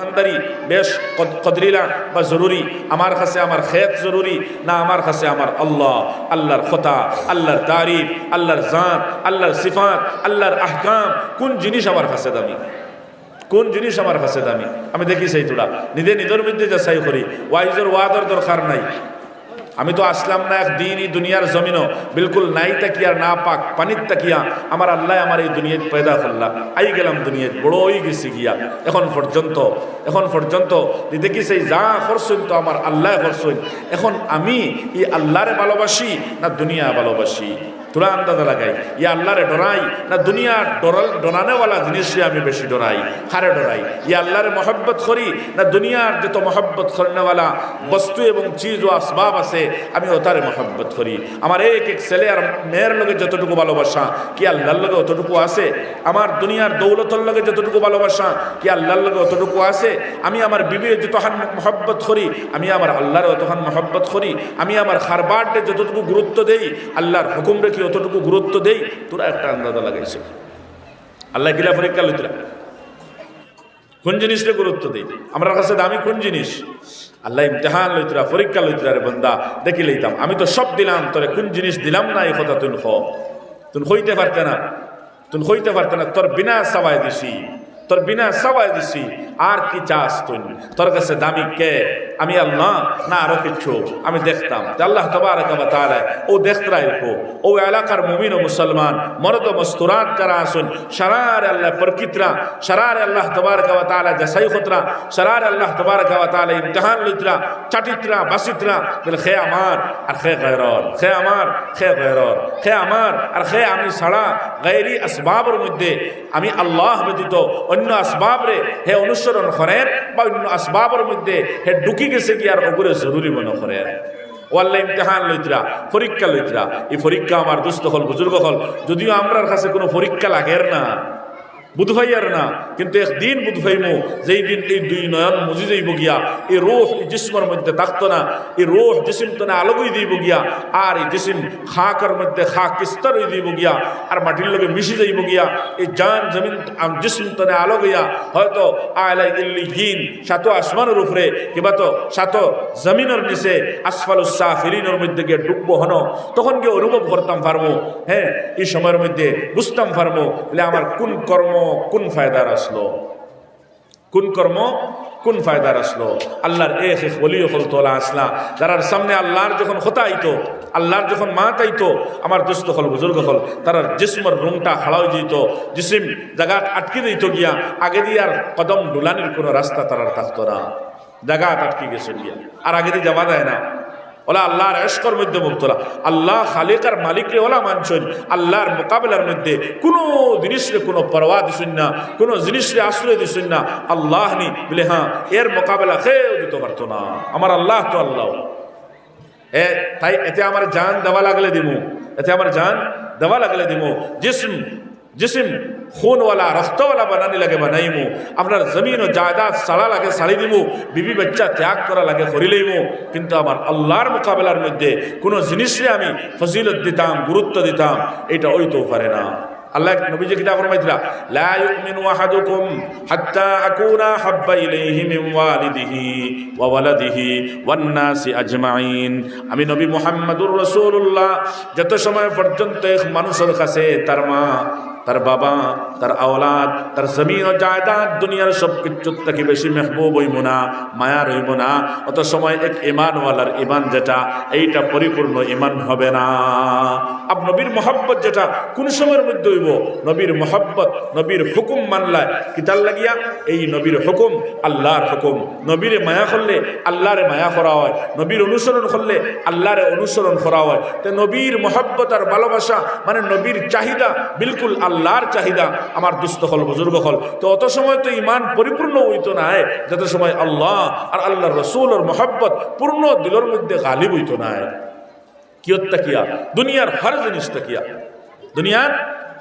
দোকানদারি বেশ কদ- কদরিলা বা জরুরি। আমার কাছে আমার খেত জরুরি, না আমার কাছে আমার আল্লাহ। আল্লাহর খতা আল্লাহর তারিফ, আল্লাহর জাঁত, আল্লাহর সিফাত, আল্লাহর আহকাম। কোন জিনিস আমার কাছে দামি? কোন জিনিস আমার কাছে দামি? আমি দেখি সেই তোরা নিজে নিজের মধ্যে যা সাই করি। ওয়াইজর ওয়াদর দরকার নাই। আমি তো আসলাম না এক দিনই দুনিয়ার জমিনও। বিলকুল নাই তাকিয়া, না পাক পানির তাকিয়া। আমার আল্লাহ আমার এই দুনিয়ায় পয়দা করলা। আই গেলাম দুনিয়ায় বড়ই গেছি গিয়া। এখন পর্যন্ত এখন পর্যন্ত দেখি সেই যা করছেন তো আমার আল্লাহ করছেন। এখন আমি এই আল্লাহরে ভালোবাসি না দুনিয়া ভালোবাসি? তোরা আন্দাজা লাগাই, ই আল্লাহরে ডরাই না দুনিয়ার ডরাল, ডরানেওয়ালা জিনিসে আমি বেশি ডরাই? হারে ডরাই? ই আল্লাহরে মহব্বত করি না দুনিয়ার যত মহব্বত করেনেওয়ালা বস্তু এবং চিজ ও আসবাব আছে, আমি ওতারে মহব্বত করি। আমার এক এক ছেলে আর মেয়ের লগে যতটুকু ভালোবাসা, কি আল্লাহর লগে অতটুকু আছে? আমার দুনিয়ার দৌলতর লগে যতটুকু ভালোবাসা, কি আল্লাহর লগে অতটুকু আছে? আমি আমার বিবির যতখান মহব্বত করি, আমি আমার আল্লাহর অতখান মহব্বত করি। আমি আমার খারবারটে যতটুকু গুরুত্ব দেই, আল্লাহর হুকুম রেখে অতটুকু গুরুত্ব দেই, তোরা একটা আন্দাজা লাগাইছে। আল্লাহ কিলা পরীক্ষা লইতরা। কোন জিনিসটা গুরুত্ব দেই? আমরা কাছে দামি কোন জিনিস? আল্লাহ ইমতেহান লইতরা, পরীক্ষা লইতরা রে বন্দা, দেখি লইতাম। আমি তো সব দিলাম, তোরে কোন জিনিস দিলাম না, এই কথা তুই খ তুই হইতে পারতে না তুই হইতে পারতে না, তোর বিনা সবাই দিছি। তোর বিনা সবাই দিছি, আর কি চাস তুই? তোর কাছে দামি কে? আমি আল্লাহ না আরও কিছু? আমি দেখতাম আল্লাহ তবারক ওয়া তাআলা ও দেখতরা ইরকো ও এলাকার মুমিন ও মুসলমান, মরদ মস্তুরাত যারা আসুন সারার আল্লাহ প্রকৃতরা, সারার আল্লাহ তবারক ওয়া তাআলা জাসাই খতরা সারার আল্লাহ তবারক ওয়া তাআলা ইমতিহান লইতরা, চাটিতরা, বাসিতরা, বলে খে আমার আর খে গয়রর খে আমার খে গয়রর খে আমার আর খে আমি ছাড়া গায়রি আসবাবের মধ্যে আমি আল্লাহ ব্যতীত অন্য আসবাব রে হে অনুসরণ করেন বা অন্য আসবাবের মধ্যে হে ঢুকি গেছে কি আর ওগুলো জরুরি মনে করেন। ওয়াল্লা ইমতেহান লইতরা, পরীক্ষা লইতরা, এই পরীক্ষা আমার দুস্থ হল, বুজুর্গ হল। যদিও আমরার কাছে কোনো পরীক্ষা লাগের না বুধ ভাইয়ার না, কিন্তু একদিন বুধ ভাইমু যেই দিন এই দুই নয়ন মুজি যাইব গিয়া, এই রোহ এই জিসমর মধ্যে থাকতো না, এই রোহ জিসিম তনে আলোগই দিব গিয়া, আর এই জিসিম খাকের মধ্যে খাক কিস্তর দিব গিয়া, আর মাটির লগে মিশি যাইব গিয়া, এই জান জমিন জিসিম তনে আলো গিয়া হয়তো আলাই দিল্লি হিন, সাত আসমানের উপরে, কিবা তো সাত জমিনের নিচে আসফালুসাহ ফিরিনের মধ্যে গিয়ে ডুববো হন, তখন গিয়ে অনুভব করতাম পারব হ্যাঁ এই সময়ের মধ্যে বুঝতাম পারব বলে আমার কোন কর্ম কোন ফায়দার আসলো? কোন কর্ম? কোন ফায়দার আসলো? আল্লাহর এক এক বলিও তোলা আসলা। যারার সামনে আল্লাহর যখন হতা আইতো, আল্লাহর যখন মা তাইতো আমার দোস্ত হল, বুজুর্গ হল, তারার জিসমর রুংটা হাড়াও যেত জিসিম জায়গা আটকে দিত গিয়া, আগে দিয়ে আর কদম ডুলানির কোনো রাস্তা তারার থাকতো না। জায়গা আটকে গেছে গিয়া, আর আগে দিয়ে যাওয়া দেয় না। ওলা আল্লাহর এশকর মধ্যে মুক্তলা আল্লাহ খালিকার মালিকরে ওলা মানছেন আল্লাহর মোকাবেলার মধ্যে কোনো জিনিসরে কোনো পরোয়া দিছেন না, কোনো জিনিসরে আশ্রয় দিছেন না, আল্লাহ নি বলে হ্যাঁ এর মোকাবেলা খেয়েও দিতে পারতো না, আমার আল্লাহ তো আল্লাহ। এ, তাই এতে আমার জান দেওয়া লাগলে দিমু, এতে আমার জান দেওয়া লাগলে দিমু। জিসম জিসম খুনওয়ালা রক্তওয়ালা বানানি লাগে বানাইমু। আপনার জমিন ও জায়দাদ সাড়া লাগে সাড়ি দিমু। বিবি বাচ্চা ত্যাগ করা লাগে করিলেইমু কিন্তু আমার আল্লাহর মোকাবেলার মধ্যে কোনো জিনিসে আমি ফজিলত দিতাম, গুরুত্ব দিতাম, এটা ওইতেও পারে না। আল্লাহ নবীজি কিতাব ফরমাইছিলা লা ইউমিনু আহাদুকুম হাত্তা আকুনা হাব্বা ইলাইহি মিন ওয়ালিদিহি ওয়া ওয়ালাদিহি ওয়ান নাসি আজমাইন। আমি নবী মুহাম্মদুর রাসূলুল্লাহ, যত সময় পর্যন্ত এক মানুষের কাছে তার মা তার বাবা, তার আওলাদ, তার জমিন ও জায়দাদ দুনিয়ার সব কিছু থেকে বেশি মেহবুব হইব না মায়া রইব না। অত সময় এক ইমানওয়ালার ইমান যেটা, এইটা পরিপূর্ণ ইমান হবে না। আব নবীর মহব্বত যেটা, কোন সময়ের মধ্যে হইব? নবীর মহব্বত, নবীর হুকুম মানলায়। কিতাল লাগিয়া? এই নবীর হুকুম, আল্লাহর হুকুম। নবীরে মায়া করলে আল্লাহরে মায়া করা হয়। নবীর অনুসরণ করলে আল্লাহরে অনুসরণ করা হয়। তো নবীর মহব্বত আর ভালোবাসা মানে নবীর চাহিদা, বিলকুল আল্লাহর চাহিদা আমার দুস্থ হল, বুজুর্গ হল। তো অত সময় তো ইমান পরিপূর্ণ হইত না যত সময় আল্লাহ আর আল্লাহ ওর মহব্বত পূর্ণ দিলর মধ্যে গালিব হইত না কিয়ত কিয়া দুনিয়ার হর জিনিস তাকিয়া। দুনিয়ার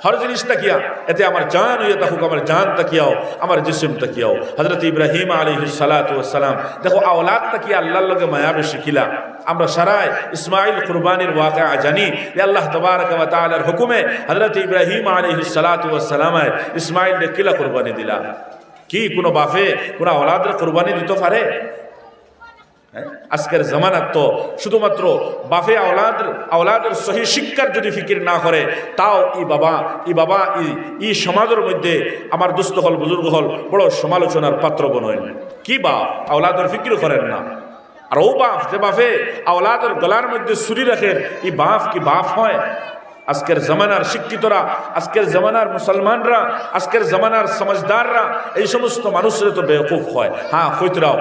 হর জিনিস তাকিয়া। এতে আমার জান হইয়া থাকুক আমার জান তাকিয়াও, আমার জিসিম তাকিয়াও। হজরত ইব্রাহিম আলী সালাম দেখো, আওলাদ তাকিয়া আল্লাহর লগে মায়া বেশি খিলা আমরা সারাই ইসমাইল কুরবানির ওয়াকা জানি যে আল্লাহ তবারক ওয়া তাআলার হুকুমে হজরত ইব্রাহিম আলী সালাম ইসমাইল কিলা কুরবানি দিলা? কি, কোনো বাফে, কোনো আওলাদের কোরবানি দিতে পারে? আজকের জামানাত তো শুধুমাত্র বাফে আওলাদের আওলাদের সহি শিক্ষার যদি ফিকির না করে, তাও ই বাবা ই বাবা, ই ই সমাজের মধ্যে আমার দুস্থ হল, বুজুর্গ হল, বড় সমালোচনার পাত্র বনয় কি বা? আওলাদের ফিকির করেন না। আর ও বাফ যে বাফে আওলাদের গলার মধ্যে ছুরি রাখেন ই বাফ কি বাফ হয়? আজকের জামানার শিক্ষিতরা, আজকের জামানার মুসলমানরা, আজকের জামানার সমাজদাররা, এই সমস্ত মানুষের তো বেওকুফ হয়। হ্যাঁ হইতরাও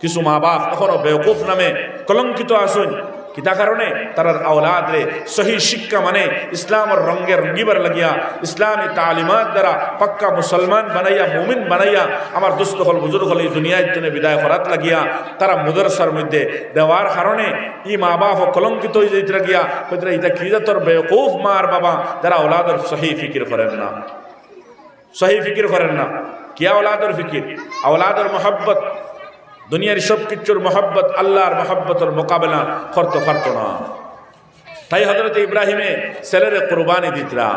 কিছু মা বাপ, এখনও বেওকুফ নামে কলঙ্কিত আসুন। কিতা কারণে? তারার আওলাদ রে সহি শিক্ষা মানে ইসলামের রঙ্গে রঙ্গিবার লাগিয়া, ইসলামী তালিমাত দ্বারা পাক্কা মুসলমান বানাইয়া, মুমিন বানাইয়া আমার দুস্থ হল, বুজুর্গ হল, এই দুনিয়ায় জন্য বিদায় করাত লাগিয়া, তারা মুদরসার মধ্যে দেওয়ার কারণে ই মা বাপ কলঙ্কিত হয়ে যাইতে লাগিয়া হয়তো এটা কি যে তোর বেওকুফ মার বাবা? যারা আওলাদের সহি ফিকির করেন না। সহি ফিকির করেন না। কি আওলাদের ফিকির? আওলাদের মোহাব্বত। দুনিয়ার সব কিছুর মোহাব্বত আল্লাহর মোহাব্বতের মোকাবেলা করতে পারত না। তাই হজরত ইব্রাহিমে ছেলেরে কোরবানি দিতরা।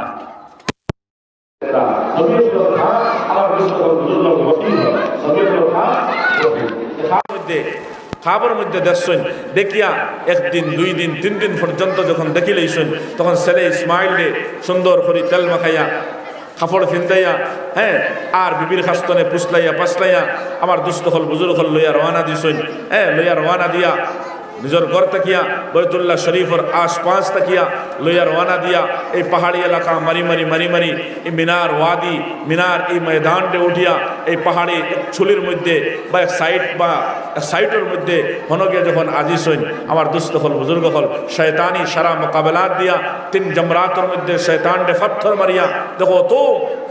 খাবার মধ্যে দেখছেন, দেখিয়া একদিন দুই দিন তিন দিন পর্যন্ত যখন দেখিলেইছেন, তখন ছেলে ইসমাইলে সুন্দর করে তেল মাখাইয়া কাপড় ফিন্দাইয়া হ্যাঁ আর বিবির খাস্তনে পুসলাইয়া পাসলাইয়া আমার দুস্থ হল, বুজুর্গ হল, লইয়া রওয়ানা দিছেন। হ্যাঁ লইয়া রওয়ানা দিয়া, নিজের ঘর তাকিয়া, বৈতুল্লাহ শরীফর আশপাশ তাকিয়া, লইয়া রওয়ানা দিয়া, এই পাহাড়ি এলাকা মারি মারি মারি মারি, এই মিনার ওয়াদি, মিনার এই ময়দানটে উঠিয়া এই পাহাড়ি ছুলির মধ্যে বা এক বা সাইটের মধ্যে হনকে যখন আজিস হইন, আমার দুস্থ হল, বুজুর্গ হল, শয়তানি সারা মোকাবেলাত দিয়া তিন জমরাতর মধ্যে শয়তানটে পাথর মারিয়া, দেখো তো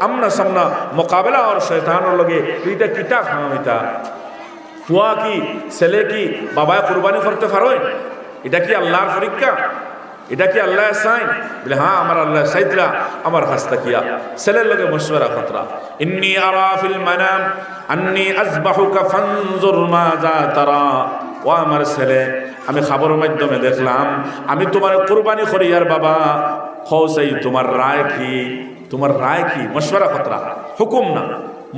আমনা সামনা মোকাবেলা আর শয়তানের লগে এইটা কিতা এটা ফুয়া কি, ছেলে কি বাবা কুরবানি করতে পারোয় এটা কি আল্লাহর পরীক্ষা? এটা কি আল্লাহ সাইন বলে হ্যাঁ আমার আল্লাহ সাইদরা, আমার হাস্তা কিয়া ছেলের লোকে মশওয়ারা খতরা ইন্নি আরা ফিল মানাম, আন্নি আজবাহুকা ফানজুর মাযা তারা। ও আমার ছেলে, আমি খবর মাধ্যমে দেখলাম, আমি তোমার কুরবানি করি, আর বাবা হৌসাই তোমার রায় কি? তোমার রায় কি? মশওয়ারা খতরা হুকুম না।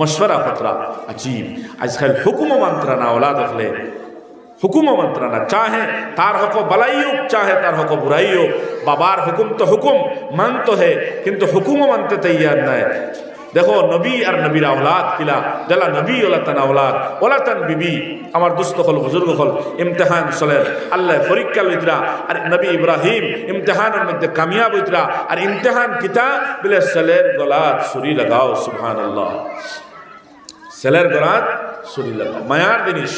মশওয়ারা খতরা আজিব, আজকাল হুকুম মন্ত্রা না, ওলা দেখলে। হুকুম মন্ত্রণা চাহে তার হক বালাই হোক চাহে তার হক বুড়াই হোক বাবার হুকুম তো হুকুম, মানতো হে, কিন্তু হুকুমও মানতে তৈয়ার নাই। দেখো, নবী আর নবীর আওলাদ কিলা জেলা নবী ওলা তান আওলাদ, ওলা তান বিবি। আমার দুস্থ হল, বুজুর্গ হল, ইমতেহান চলেন আল্লাহ পরীক্ষা লইতরা, আর নবী ইব্রাহিম, ইমতেহানের মধ্যে কামিয়াব হইতরা। আর ইমতেহান কিতা? বলে ছেলের গলাত ছুরি লাগাও সুবহান আল্লাহ ছেলের গলাত ছুরি লাগাও। মায়ার জিনিস।